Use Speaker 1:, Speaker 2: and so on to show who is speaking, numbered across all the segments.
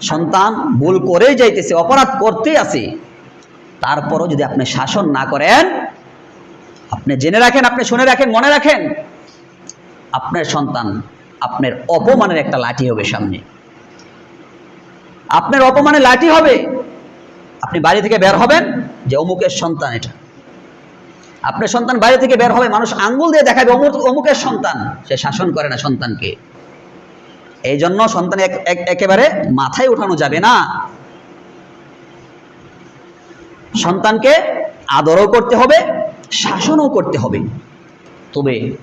Speaker 1: সন্তান ভুল করেই যাইতেছে, অপরাধ করতে আছে। তারপরও যদি আপনি শাসন না করেন, আপনি জেনে রাখেন, আপনি শুনে রাখেন, মনে রাখেন, আপনার সন্তান আপনার অপমানের একটা লাঠি হবে সামনে। আপনার অপমানের লাঠি হবে, আপনি বাড়ি থেকে বের হবেন, যে অমুকের সন্তান এটা। আপনার সন্তান বাইরে থেকে বের হবে, মানুষ আঙ্গুল দিয়ে দেখাবে, অমুক অমুকের সন্তান, সে শাসন করে না সন্তানকে। এই জন্য সন্তান এক- এক- একেবারে মাথায় উঠানো যাবে না। সন্তানকে আদরও করতে হবে, শাসনও করতে হবে। তবে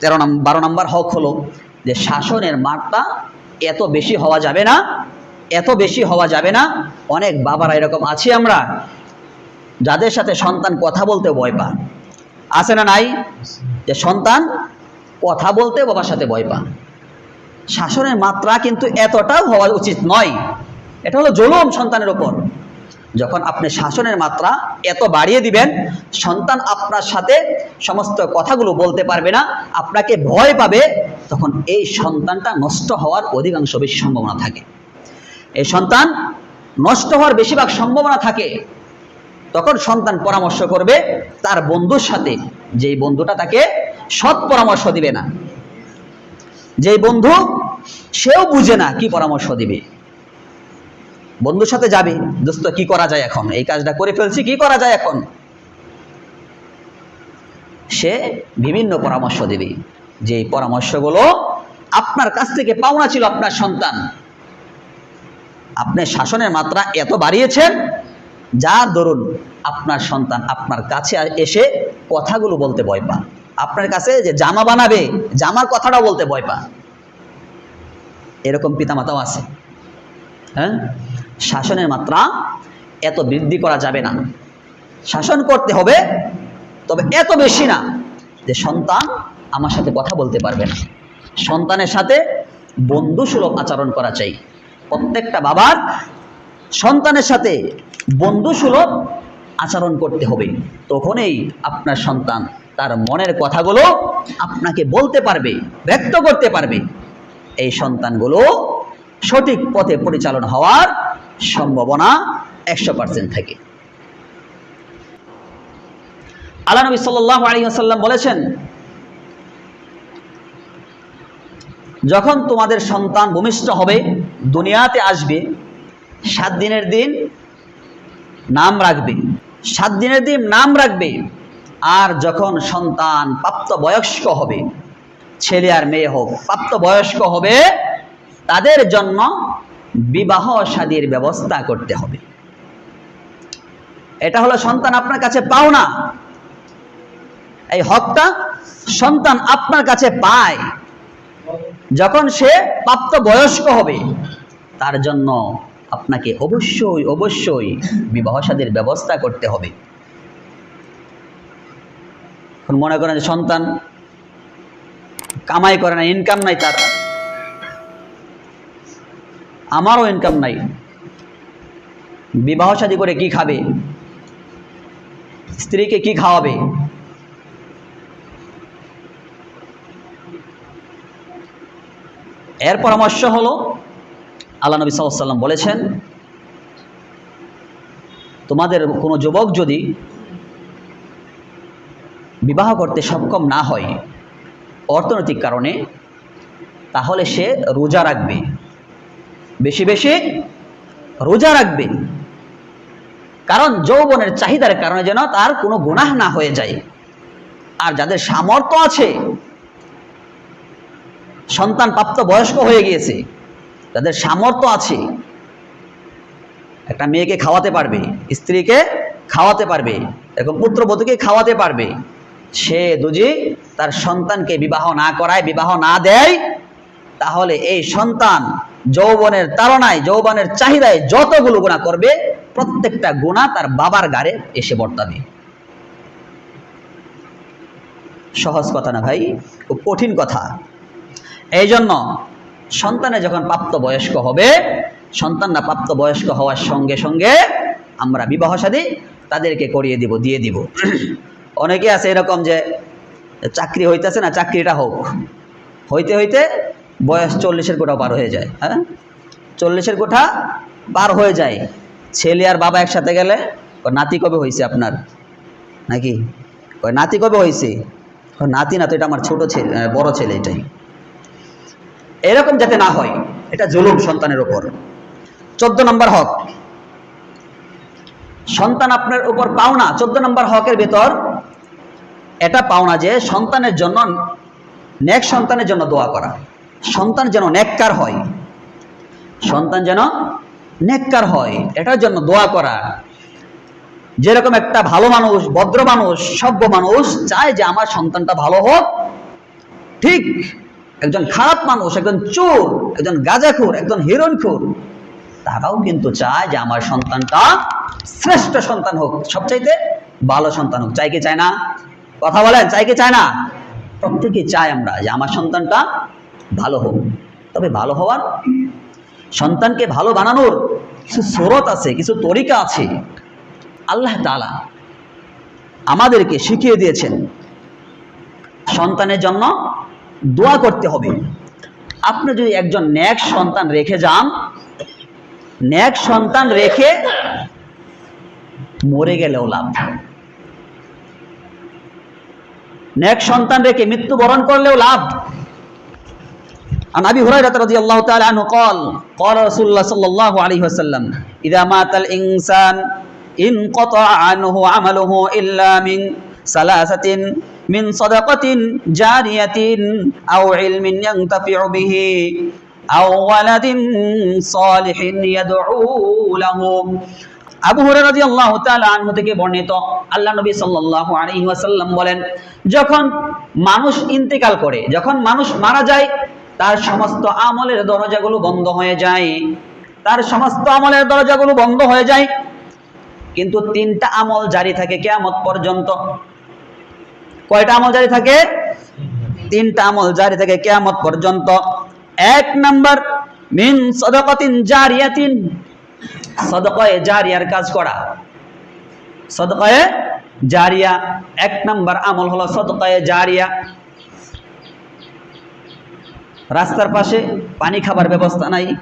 Speaker 1: তেরো নম্বর বারো নম্বর হক হলো যে শাসনের মাত্রা এত বেশি হওয়া যাবে না, এত বেশি হওয়া যাবে না। অনেক বাবারা এরকম আছি আমরা, যাদের সাথে সন্তান কথা বলতে ভয় পায়। আছে না নাই? যে সন্তান কথা বলতে বাবার সাথে ভয় পায়। শাসনের মাত্রা কিন্তু এতটাও হওয়া উচিত নয়। এটা হলো জুলুম সন্তানের ওপর যখন আপনি শাসনের মাত্রা এত বাড়িয়ে দিবেন, সন্তান আপনার সাথে সমস্ত কথাগুলো বলতে পারবে না, আপনাকে ভয় পাবে, তখন এই সন্তানটা নষ্ট হওয়ার অধিকাংশ বেশি সম্ভাবনা থাকে। এই সন্তান নষ্ট হওয়ার বেশিরভাগ সম্ভাবনা থাকে। তখন সন্তান পরামর্শ করবে, তার বন্ধুর সাথে। যেই বন্ধুটা তাকে সৎ পরামর্শ দিবে না। যেই বন্ধু সেও বুঝে না, কি পরামর্শ দিবে? বন্ধুর সাথে যাবে? দোস্ত, কি করা যায় এখন? এই কাজটা করে ফেলছি, কি করা যায় এখন? সে বিভিন্ন পরামর্শ দেবে। যে পরামর্শগুলো আপনার কাছ থেকে পাওনা ছিল আপনার সন্তান। আপনি শাসনের মাত্রা এত বাড়িয়েছেন, যা দরুন আপনার সন্তান আপনার কাছে এসে কথাগুলো বলতে ভয় পান আপনার কাছে যে জামা বানাবে, জামার কথাটা বলতে ভয় পান এরকম পিতামাতাও আছে। হ্যাঁ? শাসনের মাত্রা এত বৃদ্ধি করা যাবে না। শাসন করতে হবে, তবে এত বেশি না যে সন্তান আমার সাথে কথা বলতে পারবে না। সন্তানের সাথে বন্ধুসুলভ আচরণ করা চাই। প্রত্যেকটা বাবার সন্তানের সাথে বন্ধুসুলভ আচরণ করতে হবে। তখনই আপনার সন্তান তার মনের কথাগুলো আপনাকে বলতে পারবে, ব্যক্ত করতে পারবে। এই সন্তানগুলো সঠিক পথে পরিচালনা হওয়ার সম্ভাবনা একশো পার্সেন্ট থাকে। আল্লাহ নবী সাল্লাহ আলী আসাল্লাম বলেছেন, যখন তোমাদের সন্তান ভূমিষ্ঠ হবে, দুনিয়াতে আসবে, সাত দিনের দিন নাম রাখবে, সাত দিনের দিন নাম রাখবে, আর যখন সন্তান প্রাপ্ত বয়স্ক হবে ছেলে আর মেয়ে হোক প্রাপ্ত বয়স্ক হবে, তাদের জন্য বিবাহ শাদীর ব্যবস্থা করতে হবে। এটা হলো সন্তান আপনার কাছে পাও না এই হকটা সন্তান আপনার কাছে পায়। যখন সে প্রাপ্ত বয়স্ক হবে, তার জন্য আপনাকে অবশ্যই অবশ্যই বিবাহ শাদীর ব্যবস্থা করতে হবে। মনে করেন সন্তান কামাই করে না ইনকাম নাই তার। আমারও ইনকাম নাই। বিবাহ শাদী করে কি খাবে? স্ত্রীকে কি খাওয়াবে? এর পরামর্শ হলো, আল্লাহ নবী সাল্লাম বলেছেন, তোমাদের কোনো যুবক যদি বিবাহ করতে সক্ষম না হয় অর্থনৈতিক কারণে, তাহলে সে রোজা রাখবে। বেশি বেশি রোজা রাখবে। কারণ যৌবনের চাহিদার কারণে যেন তার কোনো গুনাহ না হয়ে যায়। আর যাদের সামর্থ্য আছে সন্তান প্রাপ্ত বয়স্ক হয়ে গিয়েছে, যাদের সামর্থ্য আছে, একটা মেয়েকে খাওয়াতে পারবে, স্ত্রীকে খাওয়াতে পারবে, এরকম পুত্রবধূকে খাওয়াতে পারবে। সে দুজি তার সন্তানকে বিবাহ না করায়, বিবাহ না দেয়, তাহলে এই সন্তান যৌবনের তাড়নায়, যৌবনের চাহিদায় যতগুলো গুণা করবে, প্রত্যেকটা গুণা তার বাবার গাড়ে এসে বর্তাবে। সহজ কথা না ভাই, খুব কঠিন কথা। এই জন্য সন্তানে যখন প্রাপ্ত বয়স্ক হবে, সন্তানরা প্রাপ্ত বয়স্ক হওয়ার সঙ্গে সঙ্গে আমরা বিবাহ সাদী তাদেরকে করিয়ে দিব, দিয়ে দিব। অনেকে আছে এরকম যে চাকরি হইতেছে না, চাকরিটা হোক। হইতে হইতে বয়স চল্লিশের কোঠা পার হয়ে যায় হ্যাঁ? চল্লিশের কোঠা পার হয়ে যায়। ছেলে আর বাবা একসাথে গেলে নাতি কবে হয়েছে আপনার? নাকি? ওই নাতি কবে হয়েছে নাতি না তো এটা আমার ছোট ছেলে বড় ছেলে এটাই। এরকম যাতে না হয়, এটা জুলুম সন্তানের ওপর চোদ্দ নম্বর হক। সন্তান আপনার উপর পাওনা, চোদ্দ নম্বর হকের ভেতর এটা পাওনা যে সন্তানের জন্য নেক সন্তানের জন্য দোয়া করা। সন্তান যেন নেককার হয়। সন্তান যেন নেককার হয়, এটার জন্য দোয়া করা। যেরকম একটা ভালো মানুষ, ভদ্র মানুষ, সভ্য মানুষ চায় যে আমার সন্তানটা ভালো হোক, ঠিক একজন খারাপ মানুষ, একজন চোর, একজন গাঁজাখোর, একজন হিরণখোর, তারাও কিন্তু চায় যে আমার সন্তানটা শ্রেষ্ঠ সন্তান হোক, সবচাইতে ভালো সন্তান হোক। চাই কি, চায় না? কথা বলেন, চাই কি চায় না? প্রত্যেকে চায় আমরা যে আমার সন্তানটা ভালো হোক। তবে ভালো হওয়ার সন্তানকে ভালো বানানোর কিছু স্রোত আছে, কিছু তরিকা আছে। আল্লাহ তাআলা আমাদেরকে শিখিয়ে দিয়েছেন সন্তানের জন্য দোয়া করতে হবে। আপনি যদি একজন ন্যাক সন্তান রেখে যান ন্যাক সন্তান রেখে মরে গেলেও লাভ। ন্যাক সন্তান রেখে মৃত্যুবরণ করলেও লাভ عن ابي هريره رضي الله تعالى عنه قال قال رسول الله صلى الله عليه وسلم اذا مات الانسان انقطع عنه عمله الا من ثلاثه من صدقه جاريه او علم ينتفع به او ولد صالح يدعو له আবু রাদিয়াল্লাহু তাআলা আনহু থেকে বর্ণিত আল্লাহ নবী সাল্লাল্লাহু আলাইহি ওয়াসাল্লাম বলেন, যখন মানুষ ইন্তেকাল করে, যখন মানুষ মারা যায়, তার সমস্ত আমলের দরজাগুলো বন্ধ হয়ে যায়। তার সমস্ত আমলের দরজাগুলো বন্ধ হয়ে যায়। কিন্তু তিনটা আমল জারি থাকে কিয়ামত পর্যন্ত। কয়টা আমল জারি থাকে? তিনটা আমল জারি থাকে কিয়ামত পর্যন্ত। এক নাম্বার, মিন সদকাতিন জারিয়াতিন সদকায়ে জারিয়ার কাজ করা। সদকায়ে জারিয়া, এক নাম্বার আমল হলো সদকায়ে জারিয়া। রাস্তার পাশে পানি খাবার ব্যবস্থা নাই।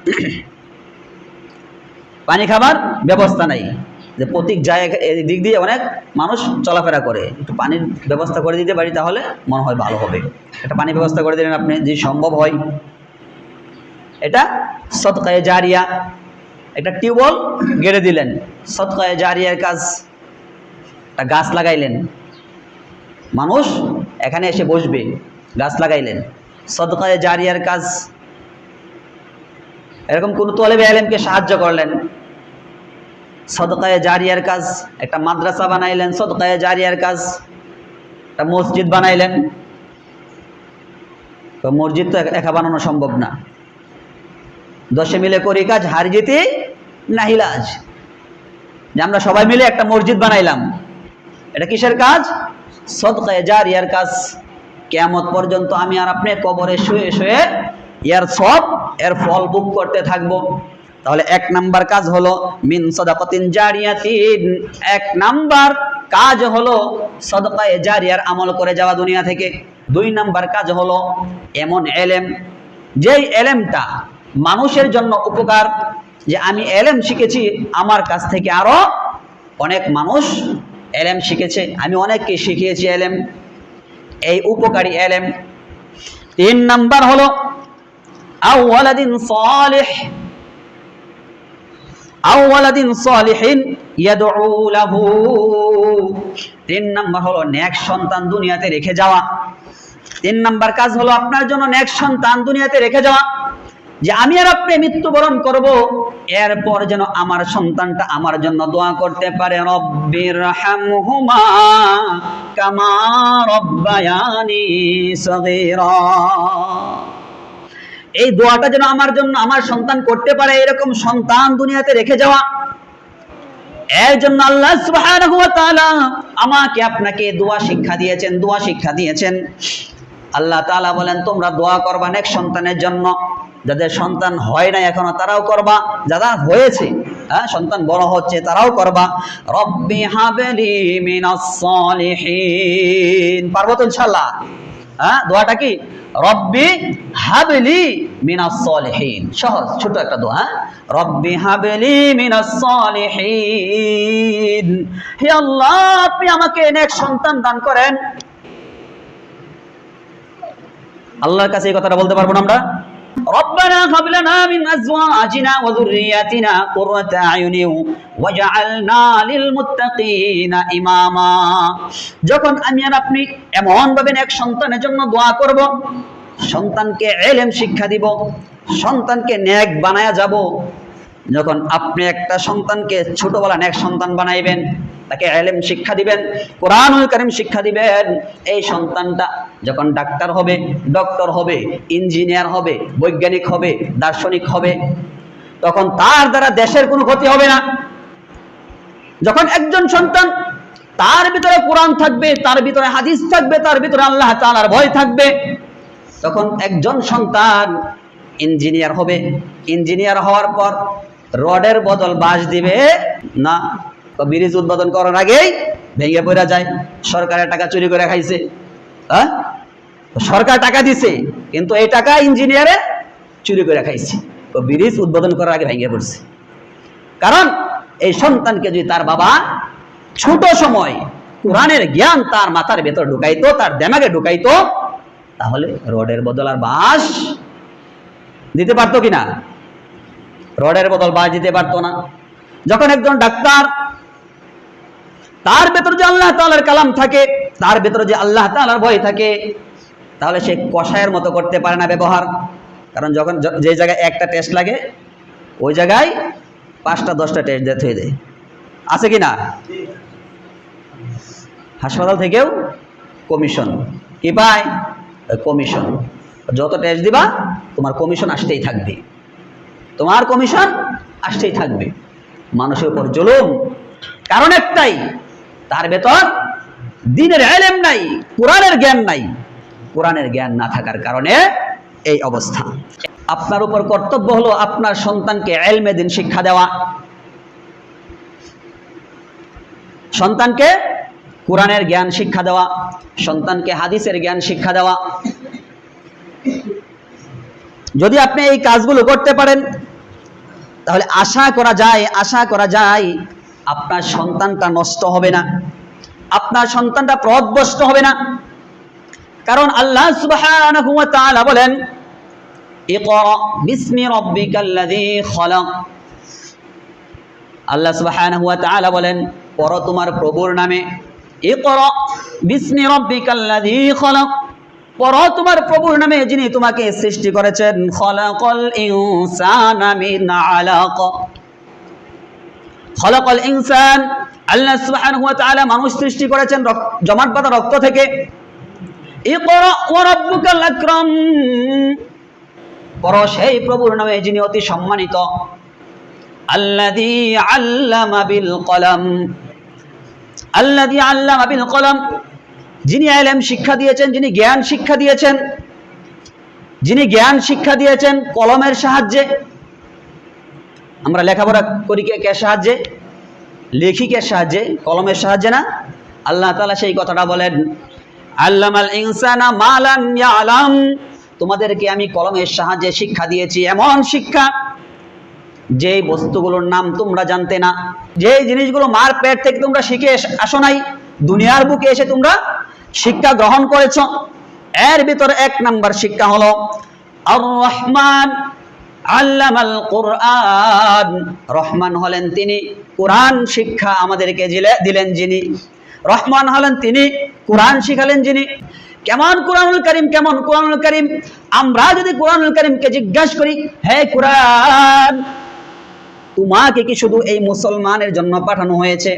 Speaker 1: পানি খাবার ব্যবস্থা নাই। যে প্রতীক এই দিক দিয়ে অনেক মানুষ চলাফেরা করে। একটু পানির ব্যবস্থা করে দিতে পারি তাহলে মনে হয় ভালো হবে। একটা পানি ব্যবস্থা করে দিলেন আপনি, যদি সম্ভব হয়। এটা সদকায়ে জারিয়া। একটা টিউবওয়েল গেড়ে দিলেন। সদকায়ে জারিয়ার কাজ, একটা গাছ লাগাইলেন। মানুষ এখানে এসে বসবে, গাছ লাগাইলেন। সদকায়ে জারিয়ার কাজ, এরকম কোন তলেবে আলেমকে সাহায্য করলেন। সদকায়ে জারিয়ার কাজ, একটা মাদ্রাসা বানাইলেন সদকায়ে জারিয়ার কাজ, একটা মসজিদ বানাইলেন। তো মসজিদ তো একা বানানো সম্ভব না। দশে মিলে করি কাজ, হার নাহিলাজ যে আমরা সবাই মিলে একটা মসজিদ বানাইলাম। এটা কিসের কাজ? সদকায়ে ইয়ার কাজ। কেয়ামত পর্যন্ত আমি আর আপনি কবরে শুয়ে শুয়ে ইয়ার সব, এর ফল বুক করতে থাকব। তাহলে এক নাম্বার কাজ হলো মিন সদাকতিন জারিয়াতিন। এক নাম্বার কাজ হলো সদকায়ে জারিয়ার আমল করে যাওয়া দুনিয়া থেকে। দুই নাম্বার কাজ হলো এমন এলেম। যেই এলেমটা মানুষের জন্য উপকার যে আমি এলেম শিখেছি, আমার কাছ থেকে আরও অনেক মানুষ এলেম শিখেছে। আমি অনেককে শিখিয়েছি এলেম এই উপকারী এলেম তিন নাম্বার হলো, আউওয়ালাদিন সালিহ। আউওয়ালাদিন সালিহিন ইয়াদউ লাহু তিন নাম্বার হলো, নেক সন্তান দুনিয়াতে রেখে যাওয়া। তিন নাম্বার কাজ হলো, আপনার জন্য নেক সন্তান দুনিয়াতে রেখে যাওয়া। যে আমি আর আপনি মৃত্যুবরণ করব, এরপর যেন আমার সন্তানটা আমার জন্য দোয়া করতে পারে রব্বির এই দোয়াটা যেন আমার জন্য, আমার সন্তান করতে পারে, এরকম সন্তান দুনিয়াতে রেখে যাওয়া। এর জন্য আল্লাহ আমাকে আপনাকে দোয়া শিক্ষা দিয়েছেন, দোয়া শিক্ষা দিয়েছেন। আল্লাহ তাআলা বলেন, তোমরা দোয়া করবা নেক সন্তানের জন্য। যাদের সন্তান হয় না এখনও, তারাও করবা। যারা হয়েছে হ্যাঁ সন্তান বড় হচ্ছে, তারাও করবা। রব্বি হাবলি মিনাস সালিহিন। পারব ইনশাআল্লাহ? হ্যাঁ দোয়াটা কি? রব্বি হাবলি মিনাস সলিহিন। সহজ, ছোট একটা দোয়া হ্যাঁ? রব্বি হাবলি মিনাস সলিহিন। হে আল্লাহ, আপনি আমাকে নেক সন্তান দান করেন। আল্লাহর কাছে এই কথাটা বলতে পারব না আমরা? ربنا هب لنا من ازواجنا وذرياتنا قرة اعين واجعلنا للمتقين اماما যখন আমি আর আপনি এমন ভাবে এক সন্তানের জন্য দোয়া করব সন্তানকে এলেম শিক্ষা দিব সন্তানকে নেক বানায়া যাব যখন আপনি একটা সন্তানকে ছোটবেলা এক সন্তান বানাইবেন, তাকে এলেম শিক্ষা দিবেন, কোরআনুল কারিম শিক্ষা দিবেন, এই সন্তানটা যখন ডাক্তার হবে, ডক্টর হবে, ইঞ্জিনিয়ার হবে, বৈজ্ঞানিক হবে, দার্শনিক হবে, তখন তার দ্বারা দেশের কোনো ক্ষতি হবে না। যখন একজন সন্তান তার ভিতরে কোরআন থাকবে, তার ভিতরে হাদিস থাকবে, তার ভিতরে আল্লাহ তাআলার ভয় থাকবে, তখন একজন সন্তান ইঞ্জিনিয়ার হবে। ইঞ্জিনিয়ার হওয়ার পর রডের বদল বাঁশ দিবে। না ব্রিজ উদ্বোধন করার আগেই ভেঙে পড়া যায়। সরকারের টাকা চুরি করে খাইছে। হ্যাঁ সরকার টাকা দিছে, কিন্তু এই টাকা ইঞ্জিনিয়ারে চুরি করে খাইছে। তো ব্রিজ উদ্বোধন করার আগে ভেঙে পড়ছে। কারণ এই সন্তানকে যদি তার বাবা ছোট সময় কোরআনের জ্ঞান তার মাথার ভেতর ঢুকাইতো, তার দেমাগে ঢুকাইতো, তাহলে রডের বদল আর বাঁশ দিতে পারতো কিনা? রডের বদল বাঁশ দিতে পারতো না। যখন একজন ডাক্তার, তার ভেতর যে আল্লাহ তালার কালাম থাকে, তার ভেতরে যে আল্লাহ তাআলার ভয় থাকে, তাহলে সে কষায়ের মতো করতে পারে না ব্যবহার। কারণ যখন য- জায়গায় একটা টেস্ট লাগে, ওই জায়গায় পাঁচটা, দশটা টেস্ট দিয়ে দেয়। আছে কি না? হাসপাতাল থেকেও কমিশন কি পায়? কমিশন যত টেস্ট দিবা, তোমার কমিশন আসতেই থাকবে। তোমার কমিশন আসতেই থাকবে। মানুষের উপর জুলুম, কারণ একটাই, তার ভেতর দিনের এলেম নাই, কোরআনের জ্ঞান নাই। কোরআনের জ্ঞান না থাকার কারণে এই অবস্থা। আপনার উপর কর্তব্য হলো আপনার সন্তানকে এলমে দিন শিক্ষা দেওয়া। সন্তানকে কোরআনের জ্ঞান শিক্ষা দেওয়া, সন্তানকে হাদিসের জ্ঞান শিক্ষা দেওয়া। যদি আপনি এই কাজগুলো করতে পারেন তাহলে আশা করা যায়, আশা করা যায় আপনার সন্তানটা নষ্ট হবে না। আপনার সন্তানটা পথভ্রষ্ট হবে না। কারণ আল্লাহ তাআলা বলেন বিসমি আল্লাহ তাআলা বলেন, পড়ো তোমার প্রভুর নামে, ইকরা বিসমি রাব্বিকাল্লাযী খলাক। পড়ো তোমার প্রভুর নামে যিনি তোমাকে সৃষ্টি করেছেন, খলাকল ইনসানা মিন আলাক। খলাকল ইনসান, আল্লাহ সুবহানাহু ওয়া তাআলা মানুষ সৃষ্টি করেছেন জমাট বাঁধা রক্ত থেকে। ইকরা ওয়া রাব্বুকাল আকরাম পড়ো সেই প্রভুর নামে যিনি অতি সম্মানিত। আল্লাযী আল্লামা বিল কলম। আল্লাযী আল্লামা বিল কলম। যিনি ইলম শিক্ষা দিয়েছেন, যিনি জ্ঞান শিক্ষা দিয়েছেন, যিনি জ্ঞান শিক্ষা দিয়েছেন, কলমের সাহায্যে। আমরা লেখাপড়া করি কে সাহায্যে? লেখিকের সাহায্যে? কলমের সাহায্যে না? আল্লাহ তালা সেই কথাটা বলেন, আল্লামাল ইনসানা মালাম ইয়ালাম। তোমাদেরকে আমি কলমের সাহায্যে শিক্ষা দিয়েছি, এমন শিক্ষা যে বস্তুগুলোর নাম তোমরা জানতে না। যে জিনিসগুলো মার পেট থেকে তোমরা শিখে আসো নাই, দুনিয়ার বুকে এসে তোমরা শিক্ষা গ্রহণ করেছ, এর ভিতরে এক নাম্বার শিক্ষা হলো আর রহমান আল্লামাল কোরআন। রহমান হলেন তিনি, কোরআন শিক্ষা আমাদেরকে দিলেন যিনি। রহমান হলেন তিনি, কোরআন শিখালেন যিনি। কেমন কোরআনুল করিম, কেমন কোরআনুল করিম? আমরা যদি কোরআনুল করিমকে জিজ্ঞাসা করি, হে কোরআন, তোমাকে কি শুধু এই মুসলমানের জন্য পাঠানো হয়েছে?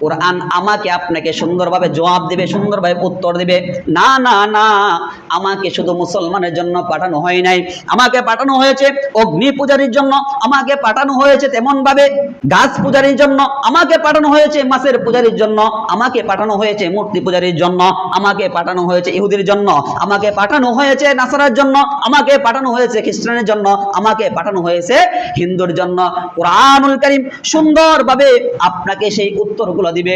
Speaker 1: কোরআন আমাকে আপনাকে সুন্দরভাবে জবাব দিবে, সুন্দরভাবে উত্তর দিবে। না না না, আমাকে শুধু মুসলমানের জন্য পাঠানো হয় নাই। আমাকে পাঠানো হয়েছে অগ্নি পূজারীর জন্য, আমাকে পাঠানো হয়েছে তেমন ভাবে গাছ পূজারীর জন্য, আমাকে পাঠানো হয়েছে মাছের পূজারীর জন্য, আমাকে পাঠানো হয়েছে মূর্তি পূজারীর জন্য, আমাকে পাঠানো হয়েছে ইহুদির জন্য, আমাকে পাঠানো হয়েছে নাসারার জন্য, আমাকে পাঠানো হয়েছে খ্রিস্টানের জন্য, আমাকে পাঠানো হয়েছে হিন্দুর জন্য। কোরআনুল করিম সুন্দরভাবে আপনাকে সেই উত্তরগুলো দিবে।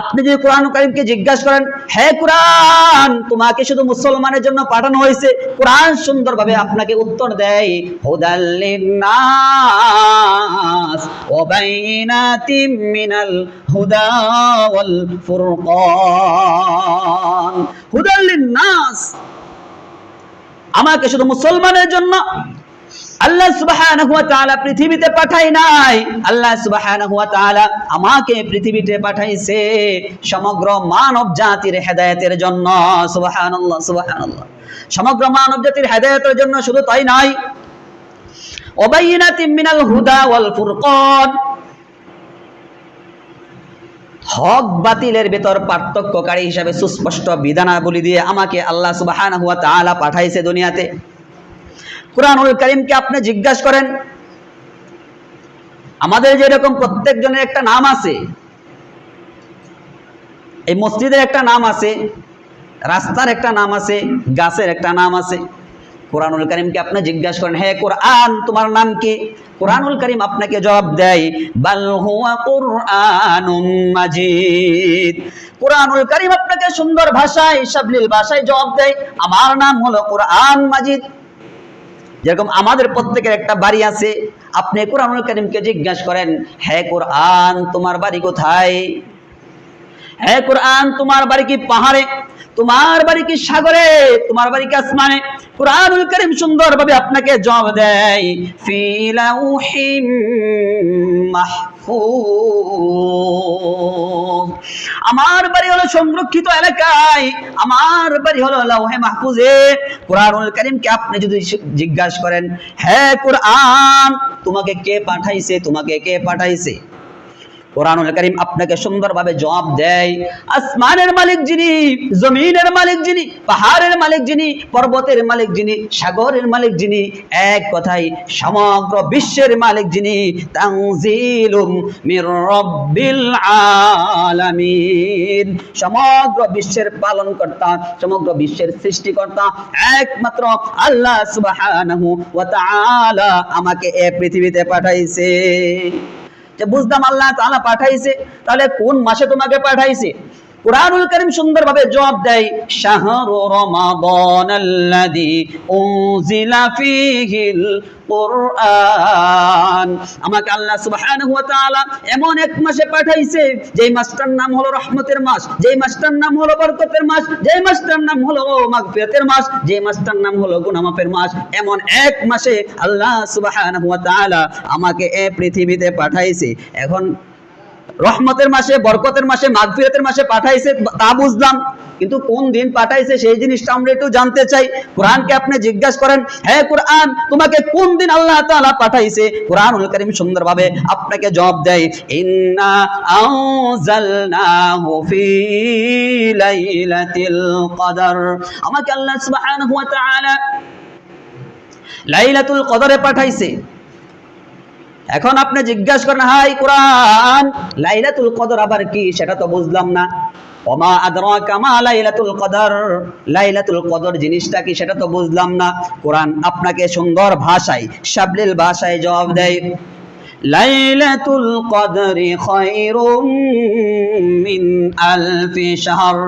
Speaker 1: আপনি যদি কোরআন কারিমকে জিজ্ঞাসা করেন, হে কোরআন, তোমাকে শুধু মুসলমানের জন্য পাঠানো হয়েছে? কোরআন সুন্দরভাবে আপনাকে উত্তর দেয় আমাকে শুধু মুসলমানের জন্য আল্লাহ সুবহানাহু ওয়া তাআলা পৃথিবীতে পাঠাই নাই। আল্লাহ সুবহানাহু ওয়া তাআলা আমাকে পৃথিবীতে পাঠাইছে সমগ্র মানব জাতির হেদায়েতের জন্য। সুবহানাল্লাহ সুবহানাল্লাহ। সমগ্র মানব জাতির হেদায়েতের জন্য শুধু তাই নয়, ওবাইনাতিম মিনাল হুদা ওয়াল ফুরকান। হক বাতিলের ভেতর পার্থক্যকারী হিসাবে সুস্পষ্ট বিধানাবলী দিয়ে আমাকে আল্লাহ সুবহানাহু ওয়া তাআলা পাঠাইছে দুনিয়াতে। কোরআনুল করিমকে আপনি জিজ্ঞাসা করেন, আমাদের যেরকম প্রত্যেকজনের একটা নাম আছে, এই মসজিদের একটা নাম আছে, রাস্তার একটা নাম আছে, গাছের একটা নাম আছে, কোরআনুল করিমকে আপনি জিজ্ঞাসা করেন, হে কোরআন, তোমার নাম কি? কোরআনুল করিম আপনাকে জবাব দেয়, বাল হুয়া কুরআনুম মাজিদ। কোরআনুল করিম আপনাকে সুন্দর ভাষায়, সাবলীল ভাষায় জবাব দেয়, আমার নাম হলো কোরআন মাজিদ। যেরকম আমাদের প্রত্যেকের একটা বাড়ি আছে। আপনি কোরআনুল করিমকে জিজ্ঞাসা করেন, হে কোরআন, তোমার বাড়ি কোথায়? হে কোরআন, তোমার বাড়ি কি পাহাড়ে? তোমার বাড়ি কি সাগরে? তোমার বাড়ি কি আসমানে? কোরআনুল করিম সুন্দরভাবে আপনাকে জবাব দেয়, ফি লাউহিম মাহফুজ। আমার বাড়ি হলো সংরক্ষিত এলাকায়, আমার বাড়ি হলো লাউহে মাহফুজে। কোরআনুল করিমকে আপনি যদি জিজ্ঞাসা করেন হ্যাঁ কোরআন, তোমাকে কে পাঠাইছে, তোমাকে কে পাঠাইছে? কোরআনুল করিম আপনাকে সুন্দরভাবে জবাব দেয়। আসমানের মালিক যিনি, জমিনের মালিক যিনি, পাহাড়ের মালিক যিনি, পর্বতের মালিক যিনি, সাগরের মালিক যিনি, এক কথায় সমগ্র বিশ্বের মালিক যিনি, তানজিলুম মির রব্বিল আলামিন। সমগ্র বিশ্বের পালনকর্তা, সমগ্র বিশ্বের সৃষ্টিকর্তা, একমাত্র আল্লাহ সুবহানাহু ওয়া তাআলা আমাকে এই পৃথিবীতে পাঠাইছে। যে বুঝলাম আল্লাহ তাআলা পাঠাইছে, তাহলে কোন মাসে তোমাকে পাঠাইছে? কোরআনুল করিম সুন্দরভাবে জবাব দেয়, শাহরু রমাদান আল্লাযী উনজিলা ফীহিল কোরআন। আমাকে আল্লাহ সুবহানাহু ওয়া তাআলা এমন এক মাসে পাঠাইছে, যেই মাসটার নাম হলো রহমতের মাস, যেই মাসটার নাম হলো বরকতের মাস, যেই মাসটার নাম হলো মাগফিরাতের মাস, যেই মাসটার নাম হলো গুনাহ মাফের মাস, এমন এক মাসে আল্লাহ সুবহানাহু ওয়া তাআলা আমাকে এ পৃথিবীতে পাঠাইছে। এখন রহমতের মাসে, বরকতের মাসে, মাগফিরাতের মাসে পাঠাইছে, তা বুঝলাম। কিন্তু কোন দিন পাঠাইছে সেই জিনিসটা আমরা একটু জানতে চাই। কোরআনকে আপনি জিজ্ঞাসা করেন হ্যাঁ কোরআন, তোমাকে কোন দিন আল্লাহ তাআলা পাঠাইছে? কোরআনুল কারীম সুন্দরভাবে আপনাকে জবাব দেয়, ইন্না আনজালনাহু ফি লাইলাতিল কদর। আমাকে আল্লাহ সুবহানাহু ওয়া তাআলা লাইলাতুল কদরে পাঠাইছে। এখন আপনি জিজ্ঞাসা করেন, হাই কোরআন, লাইলাতুল কদর আবার কি? সেটা তো বুঝলাম না। ওমা আদরাকা মা লাইলাতুল কদর? লাইলাতুল কদর জিনিসটা কি? সেটা তো বুঝলাম না। কোরআন আপনাকে সুন্দর ভাষায়, সাবলীল ভাষায় জবাব দেয়। লাইলাতুল কদরি খায়রুম মিন আলফি শাহর।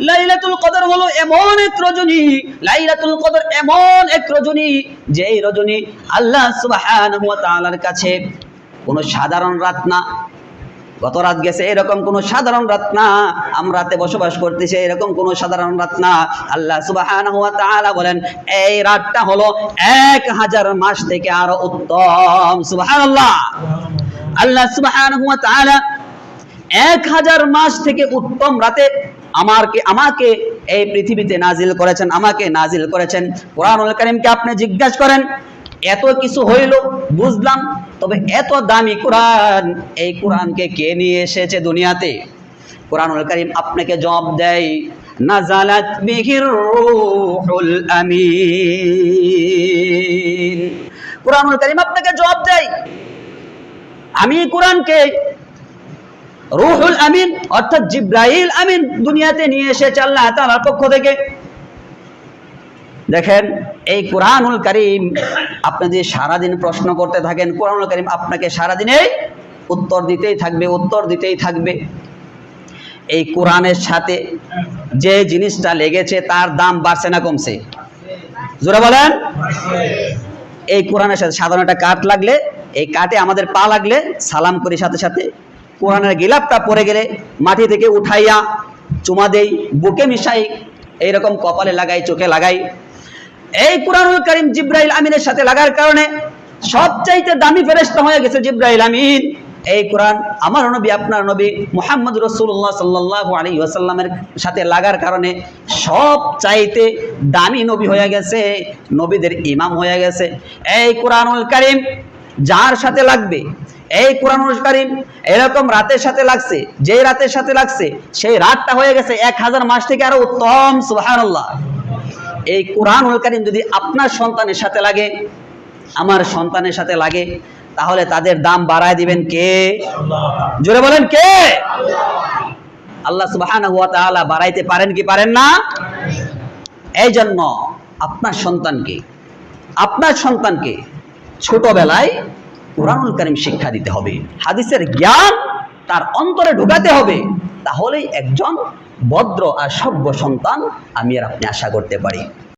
Speaker 1: লাইলাতুল কদর হলো এমন এক রজনী, লাইলাতুল কদর এমন এক রজনী, যেই রজনী আল্লাহ সুবহানাহু ওয়া তাআলার কাছে কোনো সাধারণ রাত না। গত রাত গেছে, এরকম কোনো সাধারণ রাত না। আমরা রাতে বসবাস করতেছি, এরকম কোনো সাধারণ রাত না। আল্লাহ তাআলা বলেন, এই রাতটা হলো এক হাজার মাস থেকে আরও উত্তম। সুবহানাল্লাহ। আল্লাহ সুবহানাহু ওয়া তাআলা এক হাজার মাস থেকে উত্তম রাতে আমাকে আমাকে এই পৃথিবীতে নাজিল করেছেন, আমাকে নাজিল করেছেন। কোরআনুল কারীমকে আপনি জিজ্ঞাসা করেন, এত কিছু হইল, বুঝলাম তবে এত দামি কোরআন, এই কোরআনকে কে নিয়ে এসেছে দুনিয়াতে? কোরআনুল করিম আপনাকে জবাব দেয় নাজালাত বিহির রূহুল আমিন। কোরআনুল কারীম আপনাকে জবাব দেয়, আমি কোরআনকে রুহুল আমিন অর্থাৎ জিব্রাইল আমিন দুনিয়াতে নিয়ে এসেছে আল্লাহ তাআলার পক্ষ থেকে। দেখেন, এই কোরআনুল করিম, আপনি যদি সারাদিন প্রশ্ন করতে থাকেন, কোরআনুল করিম আপনাকে সারাদিনে উত্তর দিতেই থাকবে, উত্তর দিতেই থাকবে। এই কোরআনের সাথে যে জিনিসটা লেগেছে, তার দাম বাড়ছে না কমছে। জোরে বলেন? এই কোরআনের সাথে সাধারণ একটা কাঠ লাগলে, এই কাঠে আমাদের পা লাগলে, সালাম করি সাথে সাথে, কোরআনের গিলাপটা পড়ে গেলে, মাটি থেকে উঠাইয়া চুমা দেই, বুকে মিশাই, এইরকম কপালে লাগাই, চোখে লাগাই। এই কোরআনুল করিম জিব্রাইল আমিনের সাথে লাগার কারণে সবচাইতে দামি ফেরেশতা হয়ে গেছে জিব্রাইল আমিন। এই কোরআন আমার নবী, আপনার নবী মুহাম্মদ রসুল্লাহ সাল্লাহ আলী ওয়াসাল্লামের সাথে লাগার কারণে সব চাইতে দামি নবী হয়ে গেছে, নবীদের ইমাম হয়ে গেছে। এই কোরআনুল করিম যার সাথে লাগবে, এই কোরআনুল করিম এরকম রাতের সাথে লাগছে যে রাতের সাথে লাগছে, সেই রাতটা হয়ে গেছে এক হাজার মাস থেকে আরও উত্তম, সুবহানাল্লাহ। এই কোরআনুল করিম যদি আপনার সন্তানের সাথে লাগে, আমার সন্তানের সাথে লাগে, তাহলে তাদের দাম বাড়ায় দিবেন কে? জোরে বলেন কে? আল্লাহ তাআলা বাড়াইতে পারেন কি পারেন না? এই জন্য আপনার সন্তানকে আপনার সন্তানকে ছোটবেলায় কোরআনুল করিম শিক্ষা দিতে হবে। হাদিসের জ্ঞান তার অন্তরে ঢুকাতে হবে। তাহলেই একজন ভদ্র আর সভ্য সন্তান আমি আর আপনি আশা করতে পারি।